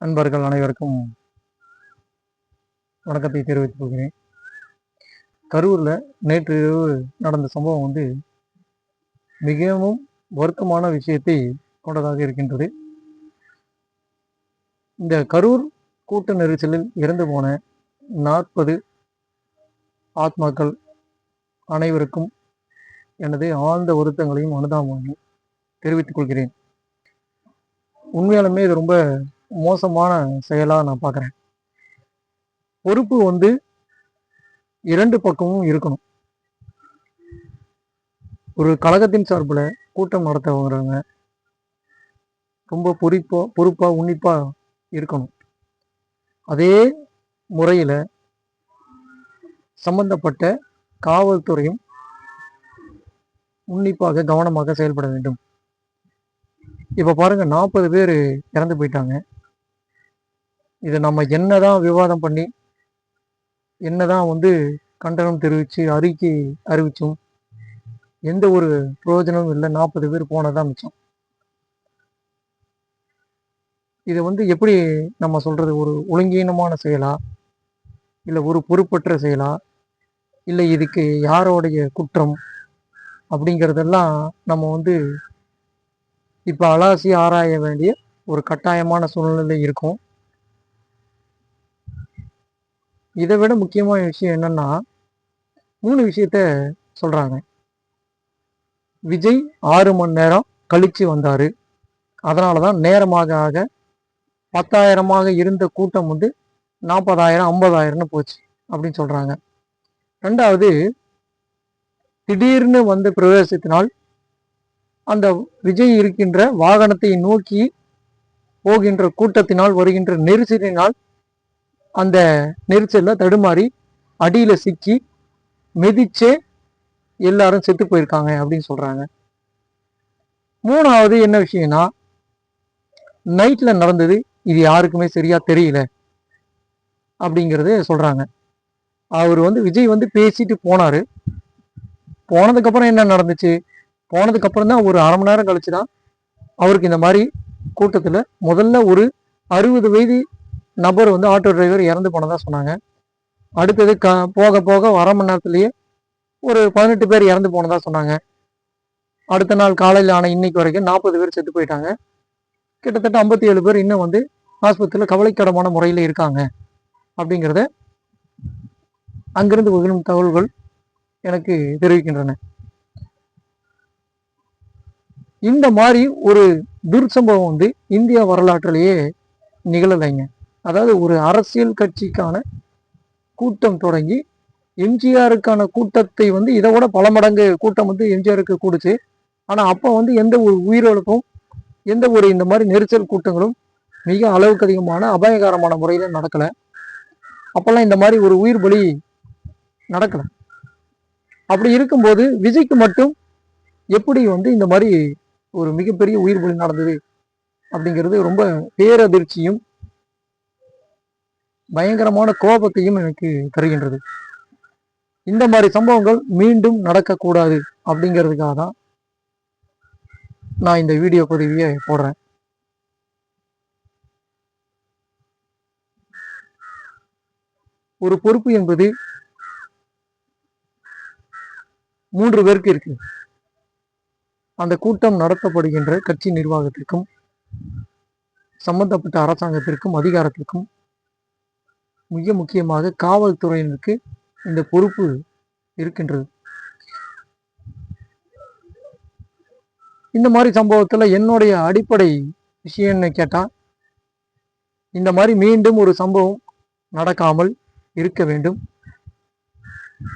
நண்பர்கள் அனைவருக்கும் வணக்கத்தை தெரிவித்துக் கொள்கிறேன். கரூரில் நேற்று இரவு நடந்த சம்பவம் வந்து மிகவும் வருத்தமான விஷயத்தை கொண்டதாக இருக்கின்றது. இந்த கரூர் கூட்ட நெரிசலில் இறந்து போன நாற்பது ஆத்மாக்கள் அனைவருக்கும் எனது ஆழ்ந்த வருத்தங்களையும் அனுதாபங்களையும் தெரிவித்துக் கொள்கிறேன். உண்மையாலுமே இது ரொம்ப மோசமான செயலாக நான் பார்க்குறேன் பொறுப்பு வந்து இரண்டு பக்கமும் இருக்கணும். ஒரு கழகத்தின் சார்பில் கூட்டம் நடத்தவங்கிறவங்க ரொம்ப பொறுப்பா பொறுப்பாக உன்னிப்பாக இருக்கணும். அதே முறையில் சம்பந்தப்பட்ட காவல்துறையும் உன்னிப்பாக கவனமாக செயல்பட வேண்டும். இப்போ பாருங்க நாற்பது பேர் இறந்து போயிட்டாங்க. இதை நம்ம என்னதான் விவாதம் பண்ணி என்னதான் வந்து கண்டனம் தெரிவித்து அறிக்கை அறிவிச்சும் எந்த ஒரு பிரயோஜனமும் இல்லை. நாற்பது பேர் போனதான் மிச்சம். இதை வந்து எப்படி நம்ம சொல்றது? ஒரு ஒழுங்கீனமான செயலா? இல்லை ஒரு பொறுப்பற்ற செயலா? இல்லை இதுக்கு யாரோடைய குற்றம்? அப்படிங்கிறதெல்லாம் நம்ம வந்து இப்போ அலாசி ஆராய வேண்டிய ஒரு கட்டாயமான சூழ்நிலை இருக்கும். இதை விட முக்கியமான விஷயம் என்னன்னா மூணு விஷயத்த சொல்றாங்க. விஜய் ஆறு மணி நேரம் கழிச்சு வந்தாரு. அதனாலதான் நேரமாக ஆக பத்தாயிரமாக இருந்த கூட்டம் வந்து நாற்பதாயிரம் ஐம்பதாயிரம்னு போச்சு அப்படின்னு சொல்றாங்க. ரெண்டாவது திடீர்னு வந்த பிரவேசத்தினால் அந்த விஜய் இருக்கின்ற வாகனத்தை நோக்கி போகின்ற கூட்டத்தினால் வருகின்ற நெரிசலினால் அந்த நெரிச்சலில் தடுமாறி அடியில் சிக்கி மிதிச்சே எல்லாரும் செத்து போயிருக்காங்க அப்படின்னு சொல்கிறாங்க மூணாவது என்ன விஷயம்னா நைட்டில் நடந்தது இது யாருக்குமே சரியாக தெரியல அப்படிங்கறது சொல்கிறாங்க அவர் வந்து விஜய் வந்து பேசிட்டு போனார். போனதுக்கப்புறம் என்ன நடந்துச்சு? போனதுக்கப்புறம் தான் ஒரு அரை மணி நேரம் கழிச்சு தான் அவருக்கு இந்த மாதிரி கூட்டத்தில் முதல்ல ஒரு அறுபது வயது நபர் வந்து ஆட்டோ டிரைவர் இறந்து போனதாக சொன்னாங்க. அடுத்தது க போக போக அரை மணி நேரத்துலேயே ஒரு பதினெட்டு பேர் இறந்து போனதாக சொன்னாங்க. அடுத்த நாள் காலையில் ஆன இன்னைக்கு வரைக்கும் நாற்பது பேர் செத்து போயிட்டாங்க. கிட்டத்தட்ட ஐம்பத்தி ஏழு பேர் இன்னும் வந்து ஆஸ்பத்திரியில் கவலைக்கிடமான முறையில் இருக்காங்க. அப்படிங்கிறத அங்கிருந்து வரும் தகவல்கள் எனக்கு தெரிவிக்கின்றன. இந்த மாதிரி ஒரு துர்சம்பவம் வந்து இந்திய வரலாற்றிலேயே நிகழலைங்க. அதாவது ஒரு அரசியல் கட்சிக்கான கூட்டம் தொடங்கி எம்ஜிஆருக்கான கூட்டத்தை வந்து இதை விட பல மடங்கு கூட்டம் வந்து எம்ஜிஆருக்கு கூடுச்சு. ஆனால் அப்போ வந்து எந்த ஒரு உயிரிழப்பும் எந்த ஒரு இந்த மாதிரி நெரிசல் கூட்டங்களும் மிக அளவுக்கு அதிகமான அபாயகரமான முறையில் நடக்கலை. அப்போல்லாம் இந்த மாதிரி ஒரு உயிர் பலி நடக்கலை. அப்படி இருக்கும்போது விஜய்க்கு மட்டும் எப்படி வந்து இந்த மாதிரி ஒரு மிகப்பெரிய உயிர் பலி நடந்தது அப்படிங்கிறது ரொம்ப பேரதிர்ச்சியும் பயங்கரமான கோபத்தையும் எனக்கு தருகின்றது. இந்த மாதிரி சம்பவங்கள் மீண்டும் நடக்கக்கூடாது அப்படிங்கிறதுக்காக தான் நான் இந்த வீடியோ பதிவியை போடுறேன். ஒரு பொறுப்பு என்பது மூன்று பேருக்கு இருக்கு. அந்த கூட்டம் நடத்தப்படுகின்ற கட்சி நிர்வாகத்திற்கும் சம்பந்தப்பட்ட அரசாங்கத்திற்கும் அதிகாரத்திற்கும் மிக முக்கியமாக காவல்துறையினருக்கு இந்த பொறுப்பு இருக்கின்றது. இந்த மாதிரி சம்பவத்தில் என்னுடைய அடிப்படை விஷயம்னு கேட்டால் இந்த மாதிரி மீண்டும் ஒரு சம்பவம் நடக்காமல் இருக்க வேண்டும்.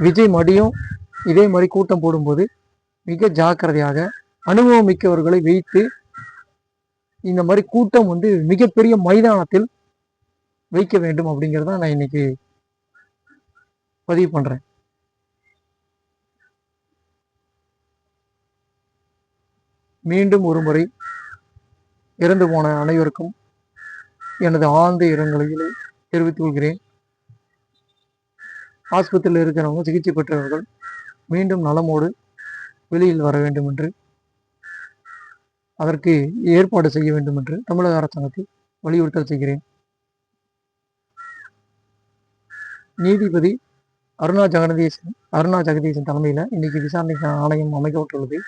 விஜய் மடியும் இதே மாதிரி கூட்டம் போடும்போது மிக ஜாக்கிரதையாக அனுபவம் மிக்கவர்களை வைத்து இந்த மாதிரி கூட்டம் வந்து மிகப்பெரிய மைதானத்தில் வைக்க வேண்டும் அப்படிங்கிறத நான் இன்னைக்கு பதிவு பண்ணுறேன் மீண்டும் ஒரு முறை இறந்து போன அனைவருக்கும் எனது ஆழ்ந்த இரங்கலையிலே தெரிவித்துக் கொள்கிறேன். ஆஸ்பத்திரியில் இருக்கிறவங்க சிகிச்சை பெற்றவர்கள் மீண்டும் நலமோடு வெளியில் வர வேண்டும் என்று அதற்கு ஏற்பாடு செய்ய வேண்டும் என்று தமிழக அரசாங்கத்தை வலியுறுத்தல் செய்கிறேன். நீதிபதி அருணா ஜெகதீசன் அருணா ஜெகதீசன் தலைமையில் இன்னைக்கு விசாரணை ஆணையம் அமைக்கப்பட்டுள்ளது.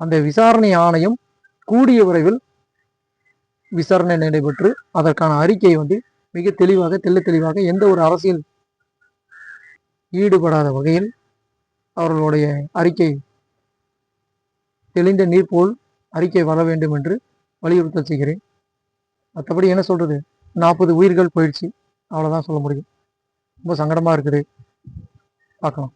அந்த விசாரணை ஆணையம் கூடிய விரைவில் விசாரணை நடைபெற்று அதற்கான அறிக்கை வந்து மிக தெளிவாக தெல்ல தெளிவாக எந்த ஒரு அரசியல் ஈடுபடாத வகையில் அவர்களுடைய அறிக்கை தெளிந்த நீர் போல் அறிக்கை வர வேண்டும் என்று வலியுறுத்தல் செய்கிறேன். மற்றபடி என்ன சொல்கிறது நாற்பது உயிர்கள் போயிடுச்சு. அவ்வளோதான் சொல்ல முடியும். ரொம்ப சங்கடமா இருக்குது. பார்க்கலாம்.